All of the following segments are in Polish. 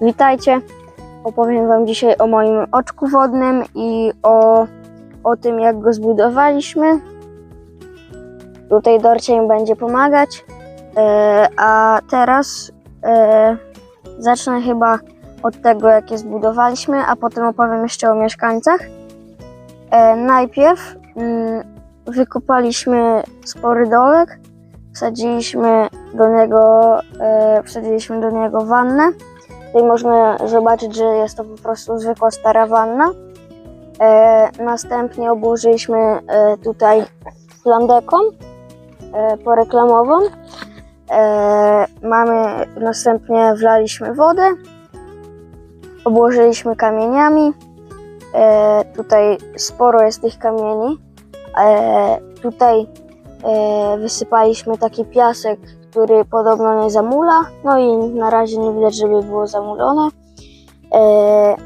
Witajcie. Opowiem Wam dzisiaj o moim oczku wodnym i o, o tym, jak go zbudowaliśmy. Tutaj Dorcia im będzie pomagać. E, a teraz e, zacznę chyba od tego, jak je zbudowaliśmy, a potem opowiem jeszcze o mieszkańcach. E, najpierw mm, wykopaliśmy spory dołek, wsadziliśmy do niego, e, wsadziliśmy do niego wannę. Tutaj można zobaczyć, że jest to po prostu zwykła stara wanna. E, następnie obłożyliśmy e, tutaj plandeką e, poreklamową. Mamy, następnie wlaliśmy wodę, obłożyliśmy kamieniami. Tutaj sporo jest tych kamieni. Tutaj wysypaliśmy taki piasek, który podobno nie zamula. No i na razie nie widać, żeby było zamulone. E,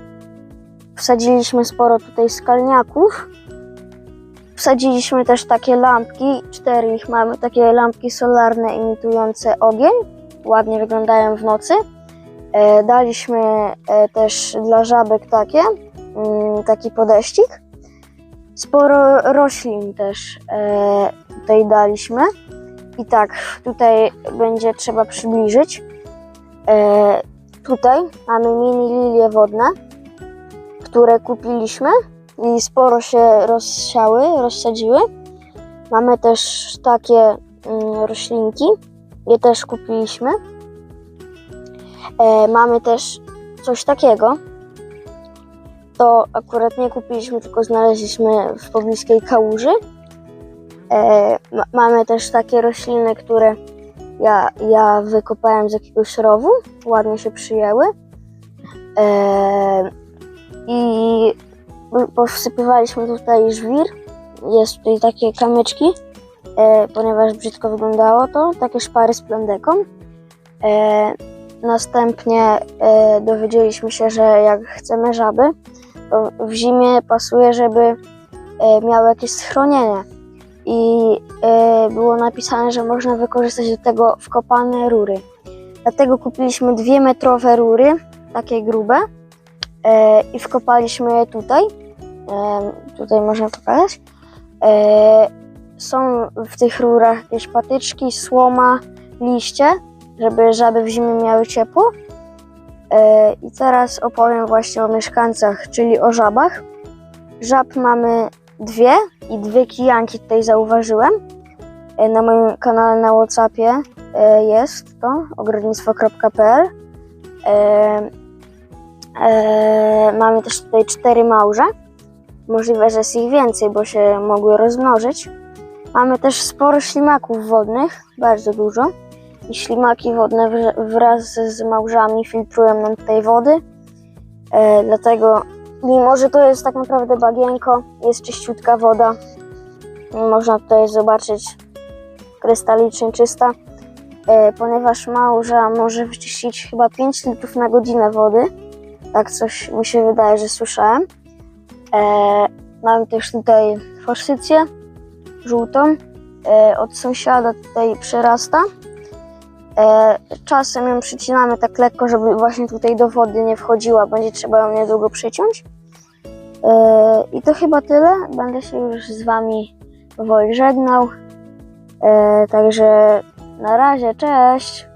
wsadziliśmy sporo tutaj skalniaków. Wsadziliśmy też takie lampki, cztery ich mamy, takie lampki solarne imitujące ogień. Ładnie wyglądają w nocy. E, daliśmy e, też dla żabek takie, mm, taki podeścik. Sporo roślin też e, tutaj daliśmy. I tak, tutaj będzie trzeba przybliżyć. E, tutaj mamy mini lilie wodne, które kupiliśmy i sporo się rozsiały, rozsadziły. Mamy też takie mm, roślinki, je też kupiliśmy. E, mamy też coś takiego. To akurat nie kupiliśmy, tylko znaleźliśmy w pobliskiej kałuży. E, ma- mamy też takie rośliny, które ja, ja wykopałem z jakiegoś rowu. Ładnie się przyjęły. E, I powsypywaliśmy tutaj żwir. Jest tutaj takie kamyczki, e, ponieważ brzydko wyglądało to. Takie szpary z plandeką. E, następnie e, dowiedzieliśmy się, że jak chcemy żaby, to w zimie pasuje, żeby e, miały jakieś schronienie i e, było napisane, że można wykorzystać do tego wkopane rury. Dlatego kupiliśmy dwie metrowe rury, takie grube e, i wkopaliśmy je tutaj. E, tutaj można pokazać. Są w tych rurach jakieś patyczki, słoma, liście, żeby żaby w zimie miały ciepło. I teraz opowiem właśnie o mieszkańcach, czyli o żabach. Żab mamy dwie i dwie kijanki tutaj zauważyłem. E, Na moim kanale na Whatsappie e, jest to ogrodnictwo.pl. E, Mamy też tutaj cztery małże. Możliwe, że jest ich więcej, bo się mogły rozmnożyć. Mamy też sporo ślimaków wodnych, bardzo dużo. I ślimaki wodne wra- wraz z małżami filtrują nam tutaj wody. Dlatego Mimo, że to jest tak naprawdę bagienko, jest czyściutka woda. Można tutaj zobaczyć krystalicznie czysta, e, ponieważ małża może wyczyścić chyba 5 litrów na godzinę wody. Tak coś mi się wydaje, że słyszałem. E, mam też tutaj forsycję żółtą. E, od sąsiada tutaj przyrasta. E, czasem ją przycinamy tak lekko, żeby właśnie tutaj do wody nie wchodziła. Będzie trzeba ją niedługo przyciąć. E, I to chyba tyle. Będę się już z Wami powoli żegnał. E, Także na razie, cześć!